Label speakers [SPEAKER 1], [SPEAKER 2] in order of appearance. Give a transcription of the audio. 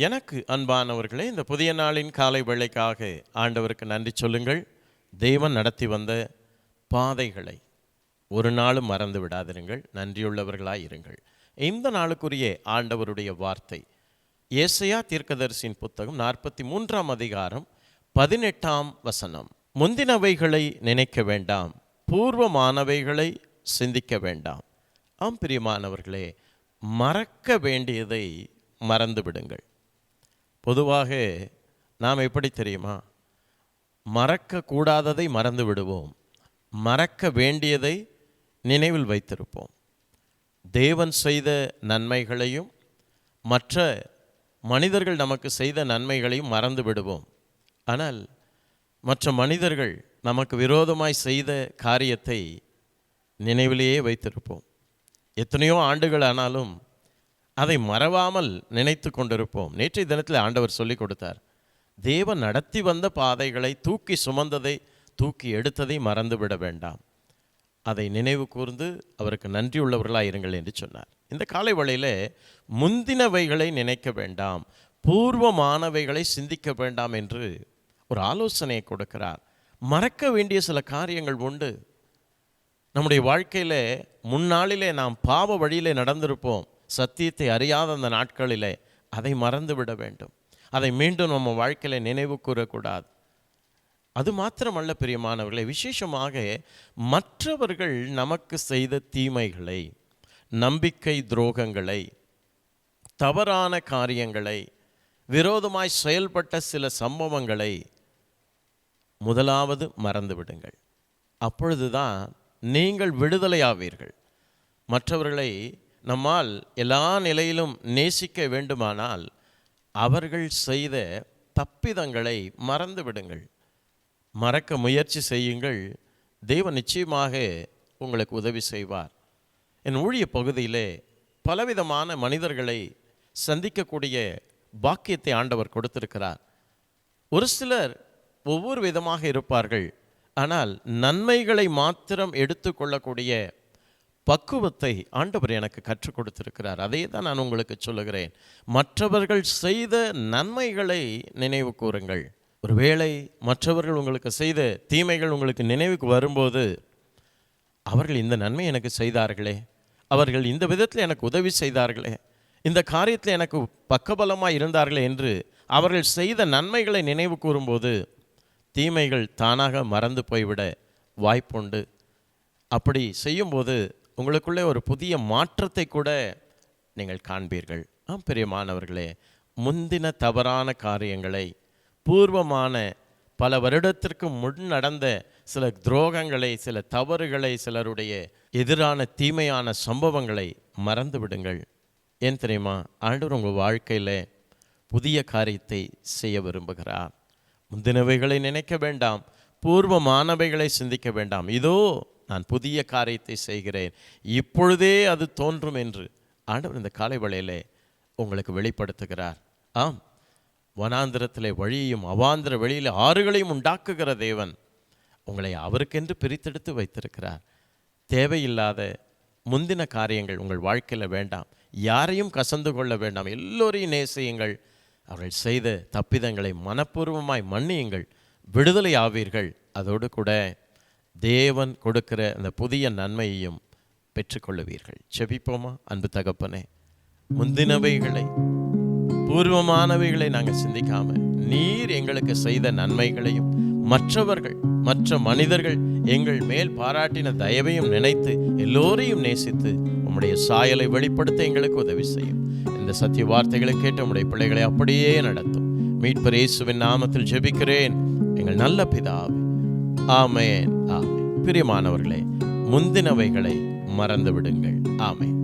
[SPEAKER 1] எனக்கு அன்பானவர்களே இந்த புதிய நாளின் காலை வேளைக்காக ஆண்டவருக்கு நன்றி சொல்லுங்கள். தெய்வம் நடத்தி வந்த பாதைகளை ஒரு நாளும் மறந்து விடாதிருங்கள். நன்றியுள்ளவர்களாக இருங்கள். இந்த நாளுக்குரிய ஆண்டவருடைய வார்த்தை ஏசையா தீர்க்கதரிசியின் புத்தகம் நாற்பத்தி மூன்றாம் அதிகாரம் பதினெட்டாம் வசனம். முந்தினவைகளை நினைக்க வேண்டாம் பூர்வமானவைகளை சிந்திக்க வேண்டாம். ஆம் பிரியமானவர்களே மறக்க வேண்டியதை மறந்து விடுங்கள். பொதுவாக நாம் எப்படி தெரியுமா? மறக்க கூடாததை மறந்து விடுவோம். மறக்க வேண்டியதை நினைவில் வைத்திருப்போம். தேவன் செய்த நன்மைகளையும் மற்ற மனிதர்கள் நமக்கு செய்த நன்மைகளையும் மறந்து விடுவோம். ஆனால் மற்ற மனிதர்கள் நமக்கு விரோதமாய் செய்த காரியத்தை நினைவிலேயே வைத்திருப்போம். எத்தனையோ ஆண்டுகள் ஆனாலும் அதை மறவாமல் நினைத்து கொண்டிருப்போம். நேற்றைய தினத்தில் ஆண்டவர் சொல்லிக் கொடுத்தார். தேவன் நடத்தி வந்த பாதைகளை தூக்கி சுமந்ததை தூக்கி எடுத்ததை மறந்து விட வேண்டாம். அதை நினைவு கூர்ந்து அவருக்கு நன்றியுள்ளவர்களாக இருங்கள் என்று சொன்னார். இந்த காலை வழியில் முந்தினவைகளை நினைக்க வேண்டாம். பூர்வமானவைகளை சிந்திக்க வேண்டாம் என்று ஒரு ஆலோசனையை கொடுக்கிறார். மறக்க வேண்டிய சில காரியங்கள் உண்டு. நம்முடைய வாழ்க்கையில் முன்னாளிலே நாம் பாவ வழியிலே நடந்திருப்போம். சத்தியத்தை அறியாத அந்த நாட்களிலே அதை மறந்து விட வேண்டும். அதை மீண்டும் நம்ம வாழ்க்கையில் நினைவு கூறக்கூடாது. அது மாத்திரமல்ல பிரியமானவர்களை விசேஷமாக மற்றவர்கள் நமக்கு செய்த தீமைகளை நம்பிக்கை துரோகங்களை தவறான காரியங்களை விரோதமாய் செயல்பட்ட சில சம்பவங்களை முதலாவது மறந்து விடுங்கள். அப்பொழுதுதான் நீங்கள் விடுதலையாவீர்கள். மற்றவர்களை நம்மால் எல்லா நிலையிலும் நேசிக்க வேண்டுமானால் அவர்கள் செய்த தப்பிதங்களை மறந்து விடுங்கள். மறக்க முயற்சி செய்யுங்கள். தெய்வம் நிச்சயமாக உங்களுக்கு உதவி செய்வார். என் ஊழிய பகுதியிலே பலவிதமான மனிதர்களை சந்திக்கக்கூடிய பாக்கியத்தை ஆண்டவர் கொடுத்திருக்கிறார். ஒரு சிலர் ஒவ்வொரு விதமாக இருப்பார்கள். ஆனால் நன்மைகளை மாத்திரம் எடுத்துக்கொள்ளக்கூடிய பக்குவத்தை ஆண்டவர் எனக்கு கற்றுக் கொடுத்திருக்கிறார். அதே தான் நான் உங்களுக்கு சொல்லுகிறேன். மற்றவர்கள் செய்த நன்மைகளை நினைவு கூறுங்கள். ஒருவேளை மற்றவர்கள் உங்களுக்கு செய்த தீமைகள் உங்களுக்கு நினைவுக்கு வரும்போது அவர்கள் இந்த நன்மை எனக்கு செய்தார்களே. அவர்கள் இந்த விதத்தில் எனக்கு உதவி செய்தார்களே. இந்த காரியத்தில் எனக்கு பக்கபலமாக இருந்தார்களே என்று அவர்கள் செய்த நன்மைகளை நினைவு கூறும்போது தீமைகள் தானாக மறந்து போய்விட வாய்ப்புண்டு. அப்படி செய்யும்போது உங்களுக்குள்ளே ஒரு புதிய மாற்றத்தை கூட நீங்கள் காண்பீர்கள். ஆம் பெரியமானவர்களே முந்தின தவறான காரியங்களை பூர்வமான பல வருடத்திற்கு முன் நடந்த சில துரோகங்களை சில தவறுகளை சிலருடைய எதிரான தீமையான சம்பவங்களை மறந்து விடுங்கள். ஏன் தெரியுமா? ஆண்டவர் உங்கள் வாழ்க்கையில் புதிய காரியத்தை செய்ய விரும்புகிறார். முந்தினவைகளை நினைக்க வேண்டாம் பூர்வமானவைகளை சிந்திக்க வேண்டாம். இதோ நான் புதிய காரியத்தை செய்கிறேன். இப்பொழுதே அது தோன்றும் என்று ஆண்டவர் இந்த காலை வேளையிலே உங்களுக்கு வெளிப்படுத்துகிறார். ஆம். வனாந்திரத்திலே வழியையும் அவாந்திர வெளியில் ஆறுகளையும் உண்டாக்குகிற தேவன் உங்களை அவருக்கென்று பிரித்தெடுத்து வைத்திருக்கிறார். தேவையில்லாத முந்தின காரியங்கள் உங்கள் வாழ்க்கையில் வேண்டாம். யாரையும் கசந்து கொள்ள வேண்டாம். எல்லோரையும் நேசியுங்கள். அவர்கள் செய்த தப்பிதங்களை மனப்பூர்வமாய் மன்னியுங்கள். விடுதலை ஆவீர்கள். அதோடு கூட தேவன் கொடுக்கிற அந்த புதிய நன்மையையும் பெற்றுக்கொள்ளுவீர்கள். செபிப்போமா? அன்பு தகப்பனே முந்தினவைகளை பூர்வமானவைகளை நாங்கள் சிந்திக்காம நீர் எங்களுக்கு செய்த நன்மைகளையும் மற்றவர்கள் மற்ற மனிதர்கள் எங்கள் மேல் பாராட்டின தயவையும் நினைத்து எல்லோரையும் நேசித்து உம்முடைய சாயலை வெளிப்படுத்த எங்களுக்கு உதவி செய்யும். இந்த சத்திய வார்த்தைகளை கேட்டு உம்முடைய பிள்ளைகளை அப்படியே நடத்தும். மீட்பர் இயேசுவின் நாமத்தில் ஜெபிக்கிறேன். எங்கள் நல்ல பிதாவே ஆமேன். ஆமே பிரியமானவர்களே முந்தினவைகளை மறந்து விடுங்கள் ஆமேன்.